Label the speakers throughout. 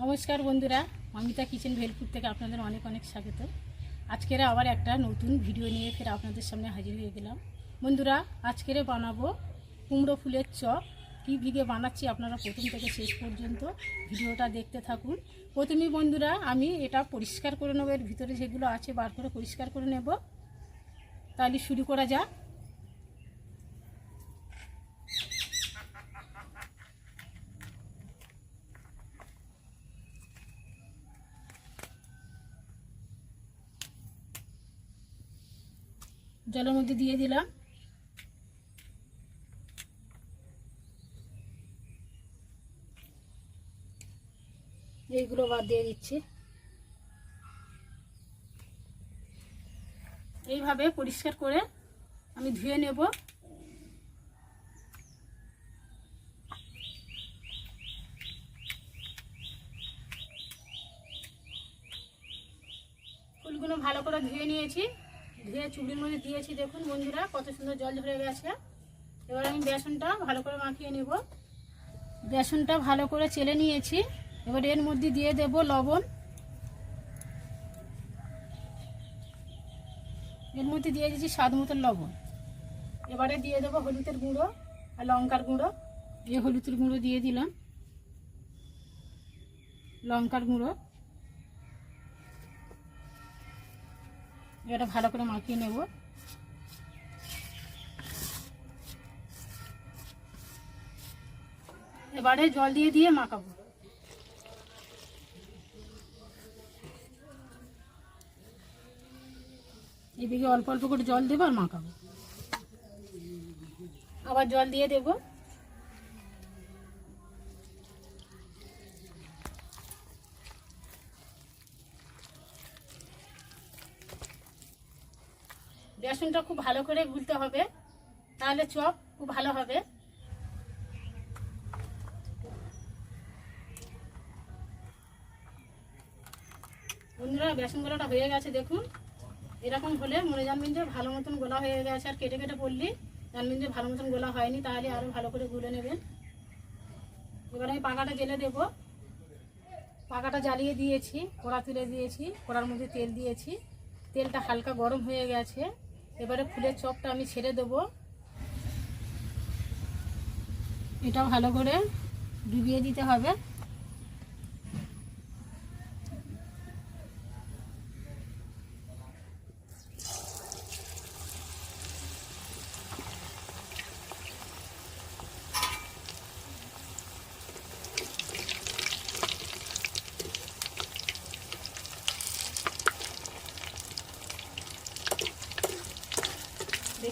Speaker 1: নমস্কার বন্ধুরা অমিতা কিচেন ভেলপুর থেকে আপনাদের অনেক অনেক স্বাগত। আজকের আবার একটা নতুন ভিডিও নিয়ে ফের আপনাদের সামনে হাজির হয়ে গেলাম। বন্ধুরা, আজকের বানাবো কুমড়ো ফুলের চপ। কী ভিগে বানাচ্ছি আপনারা প্রথম থেকে শেষ পর্যন্ত ভিডিওটা দেখতে থাকুন। প্রথমেই বন্ধুরা, আমি এটা পরিষ্কার করে নেব, এর ভিতরে যেগুলো আছে বার করে পরিষ্কার করে নেব। তাহলে শুরু করা যাক। জলের মধ্যে দিয়ে দিলাম। এইগুলো বাদ দিয়ে দিচ্ছি। এইভাবে পরিষ্কার করে আমি ধুয়ে নেব। ফুলগুলো ভালো করে ধুয়ে নিয়েছি। ধুয়ে চুড়ির মধ্যে দিয়েছি, দেখুন বন্ধুরা, কত সুন্দর জল ধরে গেছে। এবার আমি বেসনটা ভালো করে মাখিয়ে নেব। বেসনটা ভালো করে চেলে নিয়েছি। এবার এর মধ্যে দিয়ে দেব লবণ। এর মধ্যে দিয়ে দিয়েছি স্বাদ মতন লবণ। এবারে দিয়ে দেবো হলুদের গুঁড়ো আর লঙ্কার গুঁড়ো। এই হলুদের গুঁড়ো দিয়ে দিলাম। লঙ্কার গুঁড়ো। এটা ভালো করে মাখিয়ে নেব। এবারে জল দিয়ে দিয়ে মাখাবো। এদিকে অল্প অল্প করে জল দেবো আর মাখাবো। আবার জল দিয়ে দেবো। বেসনটা খুব ভালো করে গুলতে হবে। তাহলে চপ খুব ভালো হবে। বন্ধুরা, বেসন গোলাটা হয়ে গেছে, দেখুন। এরকম হলে মনে জানবেন যে ভালো মতন গোলা হয়ে গেছে। আর কেটে কেটে পড়লি জানবেন যে ভালো মতন গোলা হয়নি, তাহলে আরও ভালো করে গুলে নেবেন। এবার আমি পাকাটা জেলে দেব। পাকাটা জ্বালিয়ে দিয়েছি, কড়া তুলে দিয়েছি, কড়ার মধ্যে তেল দিয়েছি। তেলটা হালকা গরম হয়ে গেছে। এবারে ফুলের চপটা আমি ছেড়ে দেবো। এটা ভালো করে ডুবিয়ে দিতে হবে।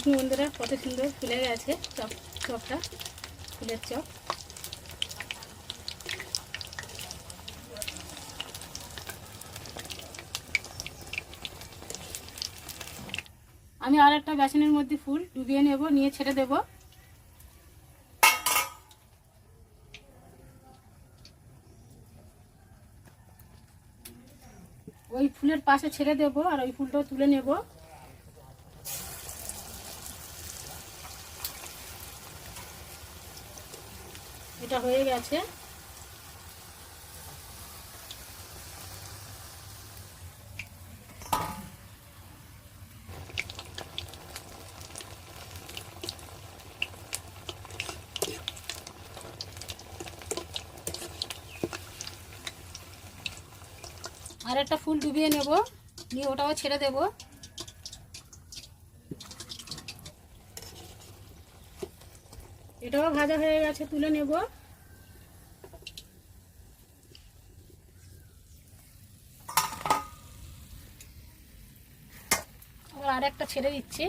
Speaker 1: দেখুন বন্ধুরা, কত সুন্দর ফুলে গেছে চপ, চপটা, ফুলের চপ। আমি আর একটা বেসনের মধ্যে ফুল ডুবিয়ে নেব, নিয়ে ছেড়ে দেব। ওই ফুলের পাশে ছেড়ে দেব আর ওই ফুলটাও তুলে নেব। এটা হয়ে গেছে। আর একটা ফুল ডুবিয়ে নেব, নিয়ে ওটাও ছেড়ে দেব। এটাও ভাজা হয়ে গেছে, তুলে নেব। আর একটা ছেড়ে দিচ্ছি।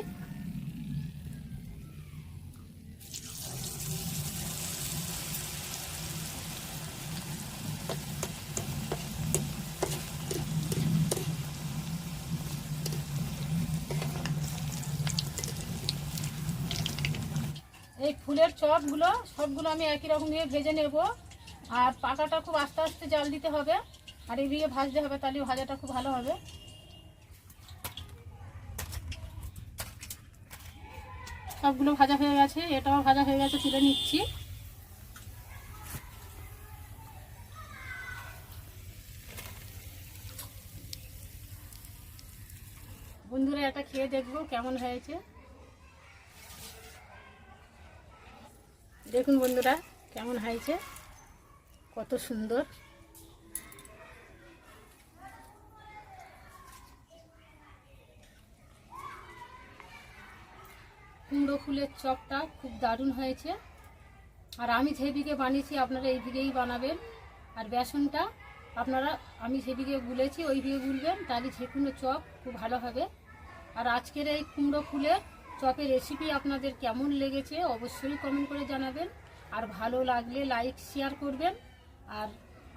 Speaker 1: এই ফুলের চপগুলো, সবগুলো আমি একই রকমভাবে ভেজে নেব। আর পাকাটা খুব আস্তে আস্তে জাল দিতে হবে। আর এদিকে ভাজতে হবে, তাহলে ভাজাটা খুব ভালো হবে। সবগুলো ভাজা হয়ে গেছে, এটাও ভাজা হয়ে গেছে, তুলে নিচ্ছি। বন্ধুরা, এটা খেয়ে দেখব কেমন হয়েছে। দেখুন বন্ধুরা, কেমন হয়েছে, কত সুন্দর। কুমড়ো ফুলের চপটা খুব দারুণ হয়েছে। আর আমি যেদিকে বানিয়েছি, আপনারা এই দিকেই বানাবেন। আর বেসনটা আপনারা, আমি যেদিকে গুলেছি ওই দিকে গুলবেন। তাহলে যে কোনো চপ খুব ভালো হবে। আর আজকের এই কুমড়ো ফুলের চপের রেসিপি আপনাদের কেমন লেগেছে অবশ্যই কমেন্ট করে জানাবেন। আর ভালো লাগলে লাইক শেয়ার করবেন। আর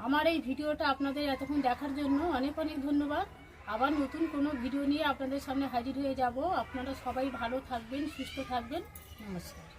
Speaker 1: আমার এই ভিডিওটা আপনাদের এতক্ষণ দেখার জন্য অনেক অনেক ধন্যবাদ। আবার নতুন কোনো ভিডিও নিয়ে আপনাদের সামনে হাজির হয়ে যাব। আপনারা সবাই ভালো থাকবেন, সুস্থ থাকবেন। নমস্কার।